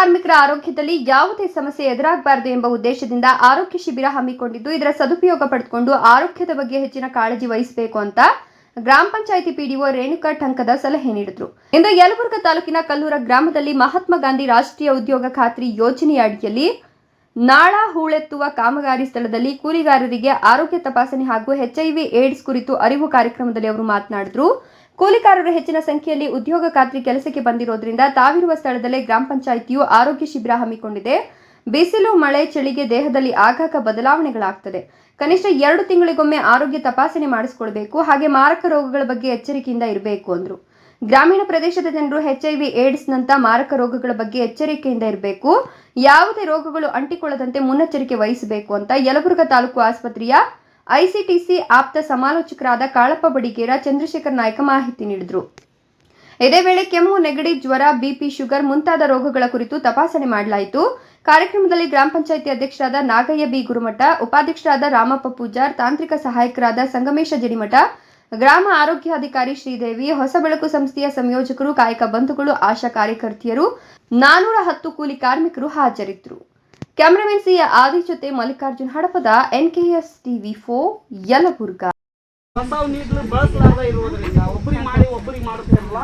ಕಾರ್ಮಿಕರ ಆರೋಗ್ಯದಲ್ಲಿ ಯಾವುದೇ ಸಮಸ್ಯೆ ಎದುರಾಗಬಾರದು ಎಂಬ ಉದ್ದೇಶದಿಂದ ಆರೋಗ್ಯ ಶಿಬಿರ ಹಮ್ಮಿಕೊಂಡಿದ್ದು, ಇದರ ಸದುಪಯೋಗ ಪಡೆದುಕೊಂಡು ಆರೋಗ್ಯದ ಬಗ್ಗೆ ಹೆಚ್ಚಿನ ಕಾಳಜಿ ವಹಿಸಬೇಕು ಅಂತ ಗ್ರಾಮ ಪಂಚಾಯಿತಿ ಪಿಡಿಒ ರೇಣುಕಾ ಟಂಕದ ಸಲಹೆ ನೀಡಿದ್ರು. ಇಂದು ಯಲಬುರ್ಗ ತಾಲೂಕಿನ ಕಲ್ಲೂರ ಗ್ರಾಮದಲ್ಲಿ ಮಹಾತ್ಮ ಗಾಂಧಿ ರಾಷ್ಟ್ರೀಯ ಉದ್ಯೋಗ ಖಾತ್ರಿ ಯೋಜನೆಯ ಅಡಿಯಲ್ಲಿ ನಾಳ ಹೂಳೆತ್ತುವ ಕಾಮಗಾರಿ ಸ್ಥಳದಲ್ಲಿ ಕೂಲಿಗಾರರಿಗೆ ಆರೋಗ್ಯ ತಪಾಸಣೆ ಹಾಗೂ ಎಚ್ಐವಿ ಏಡ್ಸ್ ಕುರಿತು ಅರಿವು ಕಾರ್ಯಕ್ರಮದಲ್ಲಿ ಅವರು ಮಾತನಾಡಿದ್ರು. ಕೂಲಿಕಾರರು ಹೆಚ್ಚಿನ ಸಂಖ್ಯೆಯಲ್ಲಿ ಉದ್ಯೋಗ ಖಾತ್ರಿ ಕೆಲಸಕ್ಕೆ ಬಂದಿರೋದ್ರಿಂದ ತಾವಿರುವ ಸ್ಥಳದಲ್ಲೇ ಗ್ರಾಮ ಪಂಚಾಯಿತಿಯು ಆರೋಗ್ಯ ಶಿಬಿರ ಹಮ್ಮಿಕೊಂಡಿದೆ. ಬಿಸಿಲು, ಮಳೆ, ಚಳಿಗೆ ದೇಹದಲ್ಲಿ ಆಗಾಗ ಬದಲಾವಣೆಗಳಾಗ್ತದೆ. ಕನಿಷ್ಠ ಎರಡು ತಿಂಗಳಿಗೊಮ್ಮೆ ಆರೋಗ್ಯ ತಪಾಸಣೆ ಮಾಡಿಸ್ಕೊಳ್ಬೇಕು, ಹಾಗೆ ಮಾರಕ ರೋಗಗಳ ಬಗ್ಗೆ ಎಚ್ಚರಿಕೆಯಿಂದ ಇರಬೇಕು ಅಂದ್ರು. ಗ್ರಾಮೀಣ ಪ್ರದೇಶದ ಜನರು ಎಚ್ಐವಿ ಏಡ್ಸ್ನಂತ ಮಾರಕ ರೋಗಗಳ ಬಗ್ಗೆ ಎಚ್ಚರಿಕೆಯಿಂದ ಇರಬೇಕು. ಯಾವುದೇ ರೋಗಗಳು ಅಂಟಿಕೊಳ್ಳದಂತೆ ಮುನ್ನೆಚ್ಚರಿಕೆ ವಹಿಸಬೇಕು ಅಂತ ಯಲಬುರ್ಗಾ ತಾಲೂಕು ಆಸ್ಪತ್ರೆಯ ಐಸಿಟಿಸಿ ಆಪ್ತ ಸಮಾಲೋಚಕರಾದ ಕಾಳಪ್ಪ ಬಡಿಗೇರ, ಚಂದ್ರಶೇಖರ್ ನಾಯ್ಕ ಮಾಹಿತಿ ನೀಡಿದರು. ಇದೇ ವೇಳೆ ಕೆಮ್ಮು, ನೆಗಡಿ, ಜ್ವರ, ಬಿಪಿ, ಶುಗರ್ ಮುಂತಾದ ರೋಗಗಳ ಕುರಿತು ತಪಾಸಣೆ ಮಾಡಲಾಯಿತು. ಕಾರ್ಯಕ್ರಮದಲ್ಲಿ ಗ್ರಾಮ ಪಂಚಾಯಿತಿ ಅಧ್ಯಕ್ಷರಾದ ನಾಗಯ್ಯ ಬಿ. ಗುರುಮಠ, ಉಪಾಧ್ಯಕ್ಷರಾದ ರಾಮಪ್ಪ ಪೂಜಾರ್, ತಾಂತ್ರಿಕ ಸಹಾಯಕರಾದ ಸಂಗಮೇಶ ಜಡಿಮಠ, ಗ್ರಾಮ ಆರೋಗ್ಯಾಧಿಕಾರಿ ಶ್ರೀದೇವಿ, ಹೊಸ ಬೆಳಕು ಸಂಸ್ಥೆಯ ಸಂಯೋಜಕರು, ಕಾಯಕ ಬಂಧುಗಳು, ಆಶಾ ಕಾರ್ಯಕರ್ತೆಯರು, ನಾನೂರ ಹತ್ತು ಕೂಲಿ ಕಾರ್ಮಿಕರು ಹಾಜರಿದ್ದರು ಕ್ಯಾಮರಾಮನ್ ಸಿ ಆದಿ ಜೊತೆ ಮಲ್ಲಿಕಾರ್ಜುನ್ ಹಡಪದ ಎನ್ಕೆಎಸ್ ಟಿವಿ ಫೋ ಯಲಬುರ್ಗ. ಹೊಸವು ನೀಡ್ಲು ಬಳಸಲಾರ್ದ ಇರುವುದರಿಂದ ಒಬ್ಬರಿಗೆ ಮಾಡಿ ಒಬ್ಬರಿಗೆ ಮಾಡುತ್ತಿರಲ್ಲ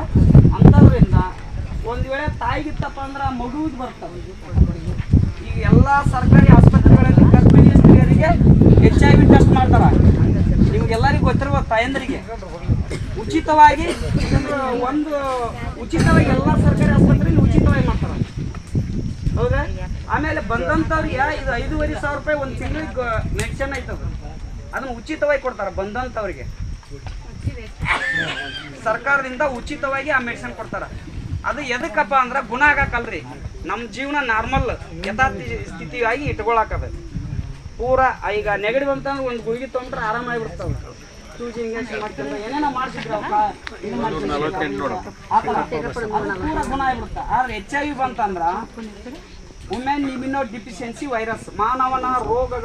ಅಂಥದ್ರಿಂದ ಒಂದು ವೇಳೆ ತಾಯಿಗಿತ್ತಪ್ಪ ಅಂದ್ರೆ ಮಗುವಿಗೆ ಬರ್ತವೆ ಈಗ ಎಲ್ಲ ಸರ್ಕಾರಿ ಆಸ್ಪತ್ರೆಗಳಲ್ಲಿ ಗರ್ಭಿಣಿ ಸ್ತ್ರೀಯರಿಗೆ ಎಚ್ ಐ ವಿ ಟೆಸ್ಟ್ ಮಾಡ್ತಾರೆ. ನಿಮಗೆಲ್ಲರಿಗೂ ಗೊತ್ತಿರುವ ತಾಯಂದರಿಗೆ. ಉಚಿತವಾಗಿ ಒಂದು ಉಚಿತವಾಗಿ ಎಲ್ಲ ಸರ್ಕಾರಿ ಆಸ್ಪತ್ರೆಯಲ್ಲಿ ಉಚಿತವಾಗಿ ಬಂದಂಥವ್ರಿಗೆ ಇದು ಐದೂವರೆ ಸಾವಿರ ರೂಪಾಯಿ ಒಂದು ತಿಂಗಳಿಗೆ ಮೆನ್ಷನ್ ಐತದ. ಅದನ್ನು ಉಚಿತವಾಗಿ ಕೊಡ್ತಾರೆ ಬಂದಂಥವ್ರಿಗೆ ಸರ್ಕಾರದಿಂದ ಉಚಿತವಾಗಿ ಆ ಮೆಡಿಸಿನ್ ಕೊಡ್ತಾರೆ. ಅದು ಎದಕ್ಕಪ್ಪ ಅಂದ್ರೆ ಗುಣ ಆಗಾಕಲ್ರಿ. ನಮ್ಮ ಜೀವನ ನಾರ್ಮಲ್ ಯಥಾರ್ಥಿ ಸ್ಥಿತಿಯಾಗಿ ಇಟ್ಕೊಳಕದ. ಪೂರ ಈಗ ನೆಗಡಿ ಬಂತಂದ್ರೆ ಒಂದು ಗುಳಿಗೆ ತೊಗೊಂಡ್ರೆ ಆರಾಮಾಗಿ ಸೂಜಿ ಇಂಜೆಕ್ಷನ್ ಮಾಡ್ತಿದ್ರೆ. ಏನೇನೋ ಮಾಡ್ಸಿದ್ರು ಪೂರ ಗುಣ ಆಗಿಬಿಡ್ತ ಆದ್ರೆ ವಿ ಬಂತಂದ್ರ ವುಮೆನ್ ಇಮ್ಯುನೋ ಡಿಫಿಷಿಯನ್ಸಿ ವೈರಸ್ ಮಾನವನ ರೋಗಗಳ